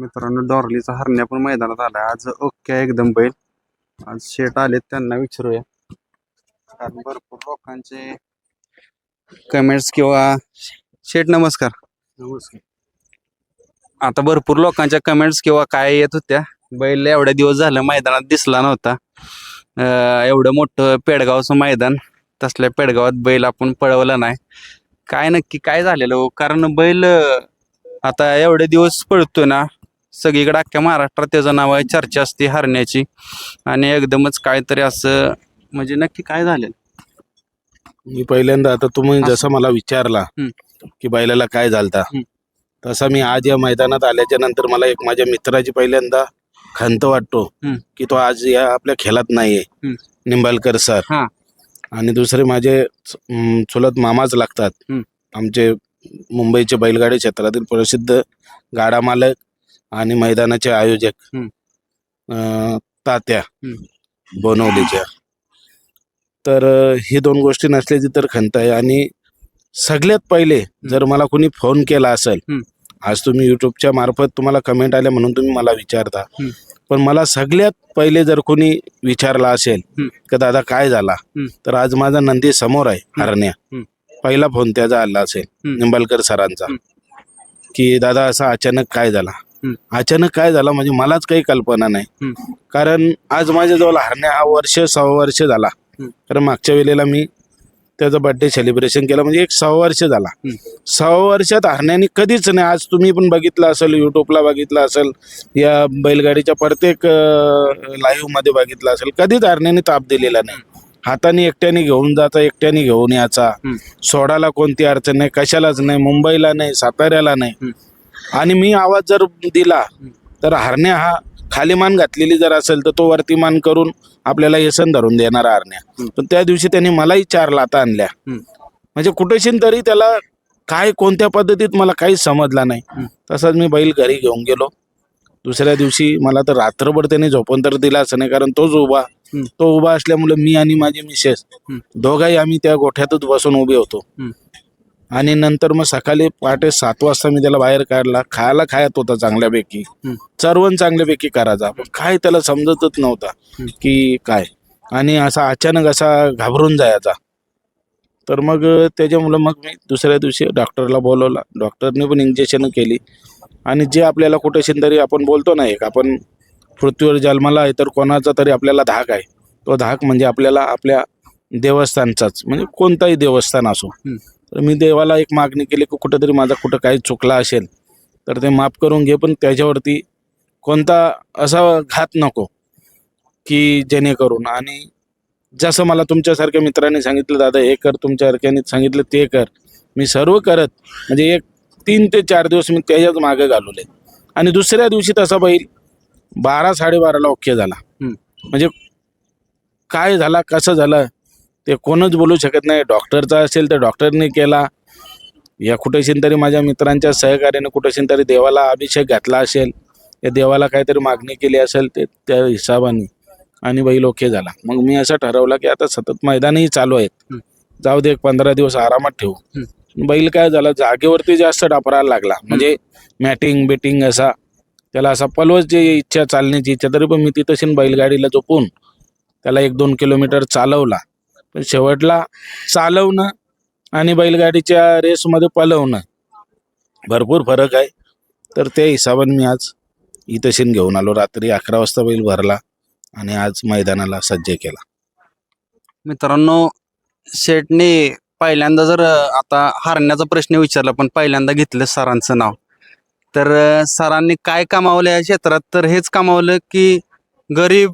मित्रांनो डॉर्लीचा हरण्या पण मैदानात आला आज ओके एकदम बैल. आज शेट आलेत त्यांना विचारूया. कारण भरपूर लोकांचे कमेंट्स किंवा शेट नमस्कार. नमस्कार. आता भरपूर लोकांच्या कमेंट्स किंवा काय येत होत्या. बैल एवढ्या दिवस झालं मैदानात दिसला नव्हता. एवढं मोठं पेडगावचं मैदान तसल्या पेडगावात बैल आपण पळवला नाही. काय नक्की काय झालेलं हो? कारण बैल आता एवढे दिवस पळतोय ना सगळीकडे अख्ख्या महाराष्ट्रात त्याचं नाव आहे चर्चा असते हरण्याची आणि एकदमच काहीतरी असं म्हणजे नक्की काय झालेलं मी पहिल्यांदा आता तुम्ही. जसं मला विचारला. की बैलाला काय झालता. तसा मी आज या मैदानात आल्याच्यानंतर मला एक माझ्या मित्राची पहिल्यांदा खंत वाटतो. की तो आज या आपल्या खेळात नाहीये. निंबाळकर सर. आणि दुसरे माझे चुलत मामाच लागतात. आमचे मुंबईचे बैलगाडी क्षेत्रातील प्रसिद्ध गाडा मालक आणि मैदानाचे आयोजक. अं, तात्या. बनवलीच्या तर अं, ही दोन गोष्टी नसल्याची तर खंत आहे आणि सगळ्यात पहिले जर मला कोणी फोन केला असेल. आज तुम्ही युट्यूबच्या मार्फत तुम्हाला कमेंट आल्या म्हणून तुम्ही मला विचारता. पण मला सगळ्यात पहिले जर कोणी विचारला असेल. की दादा काय झाला. तर आज माझा नंदी समोर आहे. हरण्या. पहिला फोन त्याचा आला असेल हं. निंबाळकर सरांचा. की दादा असा अचानक काय झाला. अचानक काय झाला म्हणजे मलाच काही कल्पना नाही. कारण आज माझ्याजवळ हरण्या हा वर्ष सहा वर्ष झाला. कारण मागच्या वेळेला मी त्याचा बर्थडे सेलिब्रेशन केलं म्हणजे एक सहा वर्ष झाला. सहा वर्षात हरण्याने कधीच नाही आज तुम्ही पण बघितलं असेल युट्यूबला बघितलं असेल या बैलगाडीच्या प्रत्येक लाईव्हमध्ये बघितलं असेल कधीच हरण्याने ताप दिलेला नाही हाताने एकट्याने घेऊन जाता एकट्याने घेऊन याचा. सोडायला कोणती अडचण नाही कशालाच नाही मुंबईला नाही साताऱ्याला नाही. आणि मी आवाज जर दिला तर हरण्या हा खाली मान घातलेली जर असेल तर तो वरती मान करून आपल्याला येसन धरून देणारा हरण्या. पण त्या दिवशी त्यांनी मलाही चार लाता आणल्या. म्हणजे कुठेशी तरी त्याला काय कोणत्या पद्धतीत मला काहीच समजला नाही. तसाच मी बैल घरी घेऊन गेलो दुसऱ्या दिवशी मला तर रात्रभर त्याने झोपून तर दिला असं नाही कारण तोच उभा. तो उभा असल्यामुळे मी आणि माझी मिसेस. दोघाही आम्ही त्या गोठ्यातच बसून उभे होतो. आणि नंतर मग सकाळी पहाटे सात वाजता मी त्याला बाहेर काढला. खायला खायत होता चांगल्यापैकी. चरवण चांगल्यापैकी करायचा. पण काय त्याला समजतच नव्हता. की काय. आणि असा अचानक असा घाबरून जायचा. तर मग त्याच्यामुळं मग मी दुसऱ्या दिवशी डॉक्टरला बोलवला. डॉक्टरने पण इंजेक्शन केली. आणि जे आपल्याला कुठेशी तरी आपण बोलतो ना एक. आपण पृथ्वीवर जन्माला आहे तर कोणाचा तरी आपल्याला धाक आहे. तो धाक म्हणजे आपल्याला आपल्या देवस्थानचाच. म्हणजे कोणताही देवस्थान असो. तर मी देवाला एक मागणी केली की कुठंतरी माझा कुठं काही चुकला असेल तर ते माफ करून घे पण त्याच्यावरती कोणता असा घात नको की जेणेकरून. आणि जसं मला तुमच्यासारख्या मित्रांनी सांगितलं दादा हे कर तुमच्यासारख्याने सांगितलं ते कर. मी सर्व करत म्हणजे एक तीन ते चार दिवस मी त्याच्याच मागे घालवले. आणि दुसऱ्या दिवशी तसा बैल बारा साडेबाराला ओके झाला. म्हणजे काय झाला कसं झालं ते कोणच बोलू शकत नाही. डॉक्टरचा असेल तर डॉक्टरने केला. या कुठेशी तरी माझ्या मित्रांच्या सहकार्याने कुठेशी तरी देवाला अभिषेक घातला असेल. या देवाला काहीतरी मागणी केली असेल ते त्या हिशोबाने आणि बैल ओके झाला. मग मी असं ठरवलं की आता सतत मैदानही चालू आहेत. जाऊ दे एक पंधरा दिवस आरामात ठेवू. बैल काय झाला? जागेवरती जास्त डापरायला लागला. म्हणजे मॅटिंग बिटिंग असा. त्याला असा पलवच जे इच्छा चालण्याची इच्छा. तरी पण मी तिथं बैलगाडीला झोपून त्याला एक दोन किलोमीटर चालवला. पण शेवटला चालवणं आणि बैलगाडीच्या रेसमध्ये पलवणं भरपूर फरक आहे. तर त्या हिशोबाने मी आज इथं घेऊन आलो. रात्री अकरा वाजता बैल भरला आणि आज मैदानाला सज्ज केला. मित्रांनो शेटने पहिल्यांदा जर आता हारण्याचा प्रश्न विचारला पण पहिल्यांदा घेतलं सरांचं नाव. तर सरांनी काय कमावलं या क्षेत्रात? तर हेच कमावलं की गरीब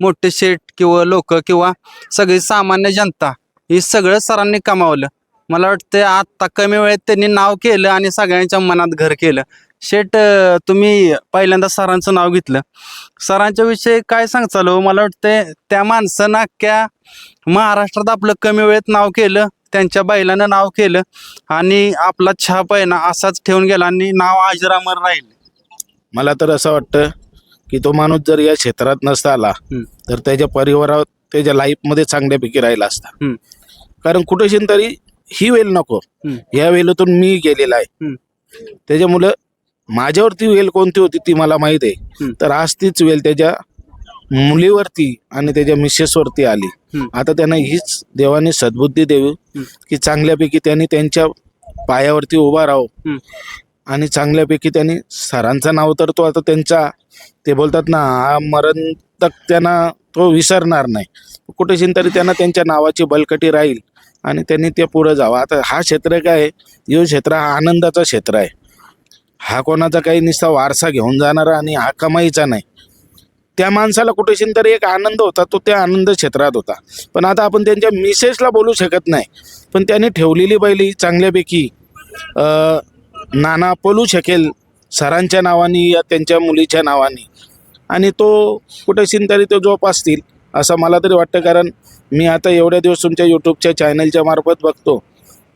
मोठे शेठ किंवा लोक किंवा सगळी सामान्य जनता हे सगळं सरांनी कमावलं. मला वाटतं आत्ता कमी वेळेत त्यांनी नाव केलं आणि सगळ्यांच्या मनात घर केलं. शेठ तुम्ही पहिल्यांदा सरांचं नाव घेतलं. सरांच्या विषयी काय सांगचाल हो? मला वाटतं त्या माणसानं अख्ख्या महाराष्ट्रात आपलं कमी वेळेत नाव केलं त्यांच्या बैलानं नाव केलं आणि आपला छाप आहे ना असाच ठेवून गेला आणि नाव अजरामर राहील. मला तर असं वाटतं की तो माणूस जर या क्षेत्रात नसता आला. तर त्याच्या परिवारात त्याच्या लाईफमध्ये चांगल्यापैकी राहिला असता. कारण कुठेशी तरी ही वेळ नको. या वेळेतून मी गेलेला आहे. त्याच्यामुळं माझ्यावरती वेल कोणती होती ती मला माहीत आहे. तर आज तीच वेल त्याच्या मुलीवरती आणि त्याच्या मिसेसवरती आली. आता त्यांना हीच देवाने सद्बुद्धी द्यावी की चांगल्यापैकी त्यांनी त्यांच्या पायावरती उभा राहो. आणि चांगल्यापैकी त्यांनी सरांचं नाव तर तो आता त्यांचा ते बोलतात ना हा मरण तक त्यांना तो विसरणार नाही. कुठेशी तरी त्यांना त्यांच्या नावाची बलकटी राहील आणि त्यांनी ते पुढं जावं. आता हा क्षेत्र काय आहे? यो क्षेत्र हा आनंदाचा क्षेत्र आहे. हा कोणाचा काही निस्ता वारसा घेऊन जाणारा आणि हा कमाईचा नाही. त्या माणसाला कुठेशी तरी एक आनंद होता तो त्या आनंद क्षेत्रात होता. पण आता आपण त्यांच्या मिसेसला बोलू शकत नाही. पण त्यांनी ठेवलेली बैल ही चांगल्यापैकी नाना पलू शकेल सरांच्या नावाने या त्यांच्या मुलीच्या नावाने. आणि तो कुठेशी तरी ते जोपासतील असं मला तरी वाटतं. कारण मी आता एवढ्या दिवस तुमच्या यूट्यूबच्या चॅनलच्या मार्फत बघतो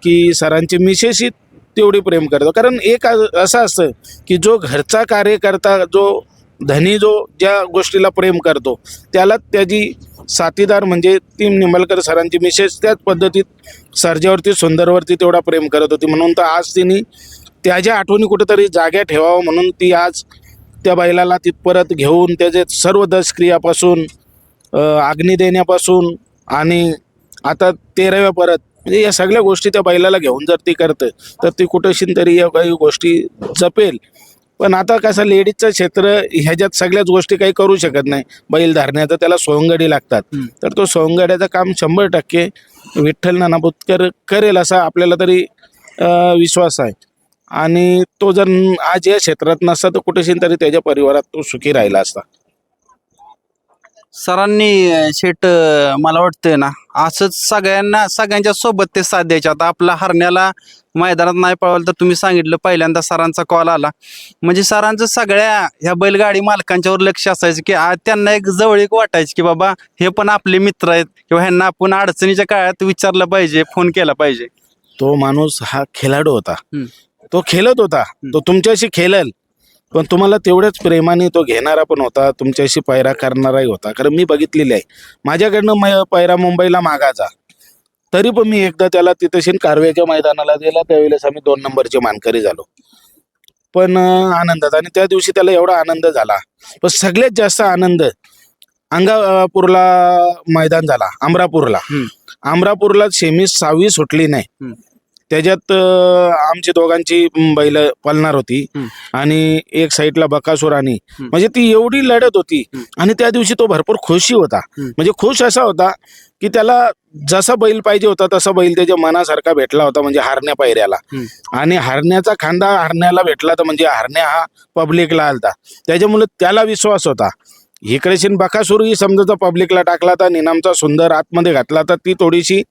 की सरांची मिसेसही तेवढी प्रेम करतो. कारण एक असं असतं की जो घरचा कार्यकर्ता जो धनी जो ज्या गोष्टीला प्रेम करतो त्याला त्याची साथीदार म्हणजे ती निंबलकर सरांची मिसेस त्याच पद्धतीत सर्जावरती सुंदरवरती तेवढा प्रेम करत होती. म्हणून तर आज तिने त्याच्या आठवणी कुठेतरी जाग्या ठेवावं म्हणून ती आज त्या बैलाला तिथपर्यंत घेऊन त्याचे सर्व दशक्रियापासून अग्नी देण्यापासून आणि आता तेराव्या परत म्हणजे या सगळ्या गोष्टी त्या बैलाला घेऊन जर ती करते तर ती कुठेशी तरी या काही गोष्टी जपेल. पण आता कसं लेडीजचं क्षेत्र ह्याच्यात सगळ्याच गोष्टी काही करू शकत नाही. बैल धरण्याचं त्याला सोंगडी लागतात. तर तो सोंगड्याचं काम शंभर टक्के विठ्ठल नाना बुतकर करेल असा आपल्याला तरी विश्वास आहे. आणि तो जर आज या क्षेत्रात नसता तर कुठेशी तरी त्याच्या परिवारात तो सुखी राहिला असता. सरांनी अं, शेट अं, मला वाटतंय ना असंच सगळ्यांना सगळ्यांच्या सोबत ते साथ द्यायचे. आता आपला हरण्याला मैदानात नाही पळवलं तर तुम्ही सांगितलं पहिल्यांदा सरांचा कॉल आला. म्हणजे सरांचं सगळ्या ह्या बैलगाडी मालकांच्यावर लक्ष असायचं की आ- त्यांना एक जवळीक वाटायची की बाबा हे पण आपले मित्र आहेत किंवा ह्यांना आपण अडचणीच्या काळात विचारलं पाहिजे फोन केला पाहिजे. तो माणूस हा खेळाडू होता. हम्म. तो खेळत होता. तो तुमच्याशी खेळेल. पण तुम्हाला तेवढ्याच प्रेमाने तो घेणारा पण होता. तुमच्याशी पैरा करणाराही होता. कारण मी बघितलेली आहे. माझ्याकडनं मै- पैरा मुंबईला मागायचा. तरी पण मी एकदा त्याला तिथेशीन कारव्याच्या मैदानाला दिला. त्यावेळेस आम्ही दोन नंबरचे मानकरी झालो. पण आनंदात. आणि त्या दिवशी त्याला एवढा आनंद झाला. पण सगळ्यात जास्त आनंद अंगापूरला मैदान झाला. अमरापूरला. अमरापूरला सेमी सहावी सुटली नाही. त्याच्यात आमची दोघांची बैल पळणार होती. आणि एक साईडला बकासूर आणि. म्हणजे ती एवढी लढत होती. आणि त्या दिवशी तो भरपूर खुशी होता. म्हणजे खुश असा होता की त्याला जसा बैल पाहिजे होता तसा बैल त्याच्या मनासारखा भेटला होता म्हणजे हारण्या पायऱ्याला. आणि हारण्याचा खांदा हारण्याला भेटला तर म्हणजे हारण्या हा पब्लिकला आलता त्याच्यामुळे त्याला विश्वास होता इकडे शिन बकासूरही समजा पब्लिकला टाकला तर निनामचा सुंदर आतमध्ये घातला तर ती थोडीशी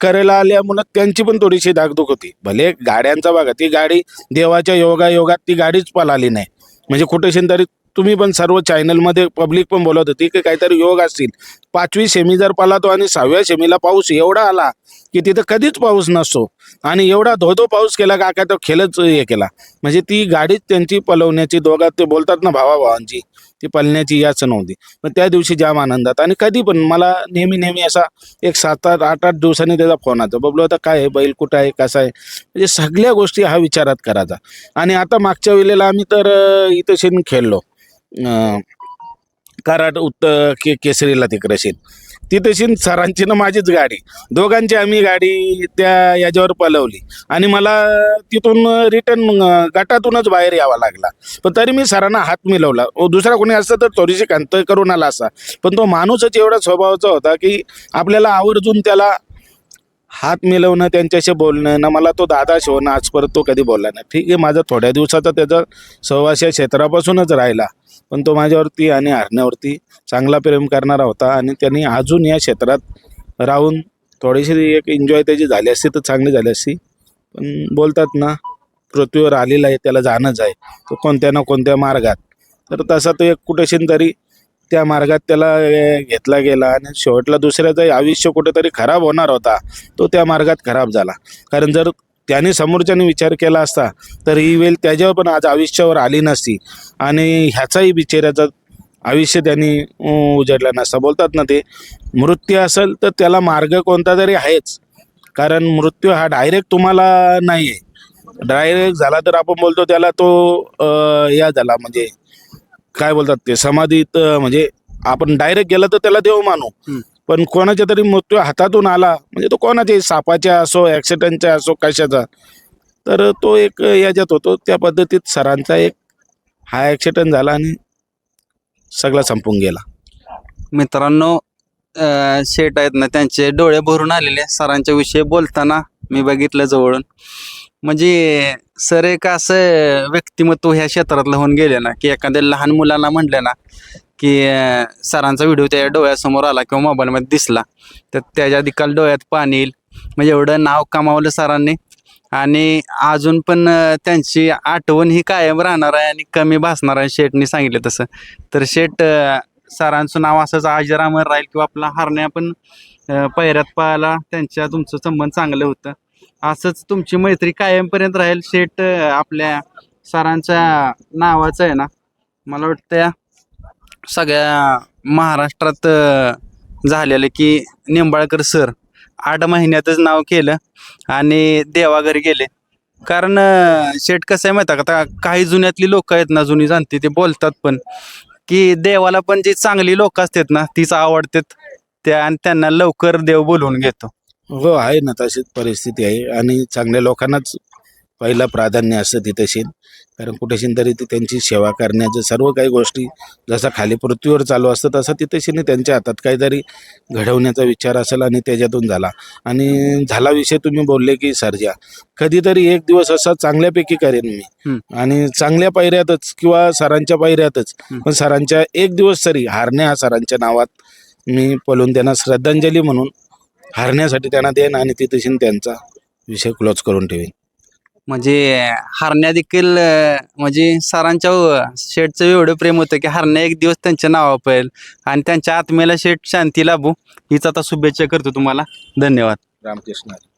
करायला आल्यामुळं त्यांची पण थोडीशी दागदुख होती. भले गाड्यांचा बघा ती गाडी देवाच्या योगा योगात ती गाडीच पळाली नाही. म्हणजे कुठेशी तरी तुम्ही पण सर्व चॅनलमध्ये पब्लिक पण बोलत होती की काहीतरी योग असतील. पाचवी सेमी जर पलातो आणि सहाव्या सेमीला पाऊस एवढा आला की तिथं कधीच पाऊस नसतो. आणि एवढा धोधो पाऊस केला का काय तो खेळच हे केला. म्हणजे ती गाडीच त्यांची पलवण्याची दोघात ते बोलतात ना भावाभावांची ती पाळण्याची याच नव्हती. पण त्या दिवशी जाम आनंदात. आणि कधी पण मला नेहमी नेहमी असा एक सात आठ आठ आठ दिवसांनी त्याचा फोन आता बबलो आता काय आहे? बैल कुठं आहे? कसा आहे? म्हणजे सगळ्या गोष्टी हा विचारात करायचा. आणि आता मागच्या वेळेला आम्ही तर इथं शेण खेळलो कराड उत्त के केसरीला तिकडे शेण तिथे शेण सरांची ना माझीच गाडी. दोघांची आम्ही गाडी त्या याच्यावर पलवली. आणि मला तिथून रिटर्न गटातूनच बाहेर यावा लागला. पण तरी मी सरांना हात मिळवला ओ, दुसरा कोणी असतं तर थोडीशी खंत करून आला असा. पण तो माणूसच एवढा स्वभावाचा होता की आपल्याला आवर्जून त्याला हात मिळवणं त्यांच्याशी बोलणं ना मला तो दादा शिवणं आजपर्यंत तो कधी बोलला नाही. ठीक आहे माझा थोड्या दिवसाचा त्याचा सहवास या क्षेत्रापासूनच राहिला. पण तो माझ्यावरती आणि हरण्यावरती चांगला प्रेम करणारा होता आणि त्यांनी अजून या क्षेत्रात राहून थोडीशी एक एन्जॉय त्याची झाली असती तर चांगली झाली असती. पण बोलतात ना पृथ्वीवर आलेला आहे त्याला जाणंच आहे. तो कोणत्या ना कोणत्या मार्गात. तर तसा तो एक कुठेशी तरी त्या मार्गात त्याला घेतला गेला आणि शेवटला दुसऱ्याचं आयुष्य कुठेतरी खराब होणार होता तो त्या मार्गात खराब झाला. कारण जर त्याने समोरच्याने विचार केला असता तर ही वेळ त्याच्यावर पण आज आयुष्यावर आली नसती. आणि ह्याचाही बिचेऱ्याचा आयुष्य त्यांनी उजडला नसता. बोलतात ना ते मृत्यू असेल तर त्याला मार्ग कोणता तरी आहेच. कारण मृत्यू हा डायरेक्ट तुम्हाला नाही आहे डायरेक्ट झाला तर आपण बोलतो त्याला तो या झाला म्हणजे काय बोलतात ते? समाधीत अं, म्हणजे आपण डायरेक्ट गेला तर त्याला देव मानू. हम्म. पण कोणाच्या तरी मृत्यू हातातून आला म्हणजे तो कोणाच्या सापाच्या असो ॲक्सिडेंटच्या असो कशाचा? तर तो एक याच्यात होतो. त्या पद्धतीत सरांचा एक हा ॲक्सिडेंट झाला आणि सगळा संपून गेला. मित्रांनो अं, शेट आहेत ना त्यांचे डोळे भरून आलेले. सरांच्या विषयी बोलताना मी बघितलं जवळून. म्हणजे सर एक असं व्यक्तिमत्व ह्या क्षेत्रातलं होऊन गेले ना की एखाद्या लहान मुलांना म्हणलं ना की सरांचा व्हिडिओ त्या डोळ्यासमोर आला किंवा मोबाईलमध्ये दिसला तर त्याच्या दिकाल डोळ्यात पाणी येईल. म्हणजे एवढं नाव कमावलं सरांनी. आणि अजून पण त्यांची आठवण ही कायम राहणार आहे आणि कमी भासणार आहे शेटनी सांगितलं तसं. तर शेट सरांचं नाव असंच अजरामर राहील किंवा आपला हरण्या पण अं, पाहायला त्यांच्या तुमचं संबंध चांगलं होतं. असंच तुमची मैत्री कायमपर्यंत राहील. शेट आपल्या सरांच्या नावाचं आहे ना मला वाटतं सगळ्या महाराष्ट्रात झालेलं की निंबाळकर सर आठ महिन्यातच नाव केलं आणि देवाघरी गेले. कारण शेट कसं आहे माहिती आहे का? आता काही जुन्यातली लोक आहेत ना जुनी जाणती ते बोलतात पण की देवाला पण जी चांगली लोक असतात ना तीच आवडतात. त्या आणि त्यांना लवकर देव बोलवून घेतो. हो आहे ना तशीच परिस्थिती आहे. आणि चांगल्या लोकांनाच पहिलं प्राधान्य असतं तिथेशीन कारण कुठेशीन तरी ती त्यांची सेवा करण्याचं सर्व काही गोष्टी जसं खाली पृथ्वीवर चालू असतं तसं तिथेशीन त्यांच्या हातात काहीतरी घडवण्याचा विचार असेल आणि त्याच्यातून झाला. आणि झाला विषय तुम्ही बोलले की सर्जा कधीतरी एक दिवस असा चांगल्यापैकी करेन मी. आणि चांगल्या पायऱ्यातच किंवा सरांच्या पायऱ्यातच. पण सरांच्या एक दिवस तरी हारण्या सरांच्या नावात मी पळून त्यांना श्रद्धांजली म्हणून हारण्यासाठी त्यांना देईन आणि तिथेशीन त्यांचा विषय क्लोज करून ठेवीन. म्हणजे हरण्या देखील अं, म्हणजे सरांच्या व- शेठचं एवढं प्रेम होतं की हरण्या एक दिवस त्यांच्या नावा पाहिल आणि त्यांच्या आत्म्याला शेठ शांती लाभू. हीच आता शुभेच्छा करतो तुम्हाला. धन्यवाद. रामकृष्ण. हरी.